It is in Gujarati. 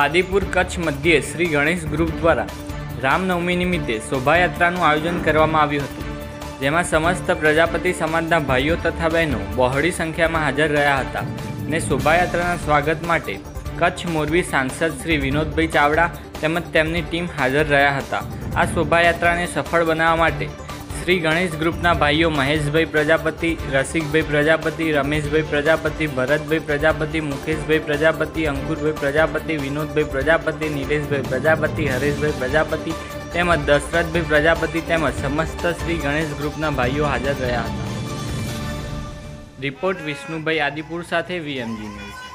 આદિપુર કચ્છ મધ્યે શ્રી ગણેશ ગ્રુપ દ્વારા રામનવમી નિમિત્તે શોભાયાત્રાનું આયોજન કરવામાં આવ્યું હતું. જેમાં સમસ્ત પ્રજાપતિ સમાજના ભાઈઓ તથા બહેનો બહોળી સંખ્યામાં હાજર રહ્યા હતા ને શોભાયાત્રાના સ્વાગત માટે કચ્છ મોરબી સાંસદ શ્રી વિનોદભાઈ ચાવડા તેમજ તેમની ટીમ હાજર રહ્યા હતા. આ શોભાયાત્રાને સફળ બનાવવા માટે શ્રી ગણેશ ગ્રુપના ભાઈઓ મહેશભાઈ પ્રજાપતિ, રસિકભાઈ પ્રજાપતિ, રમેશભાઈ પ્રજાપતિ, ભરતભાઈ પ્રજાપતિ, મુકેશભાઈ પ્રજાપતિ, અંકુરભાઈ પ્રજાપતિ, વિનોદભાઈ પ્રજાપતિ, નિલેશભાઈ પ્રજાપતિ, હરેશભાઈ પ્રજાપતિ તેમજ દશરથભાઈ પ્રજાપતિ તેમજ સમસ્ત શ્રી ગણેશ ગ્રુપના ભાઈઓ હાજર રહ્યા હતા. રિપોર્ટ વિષ્ણુભાઈ આદિપુર સાથે વીએમજી ન્યૂઝ.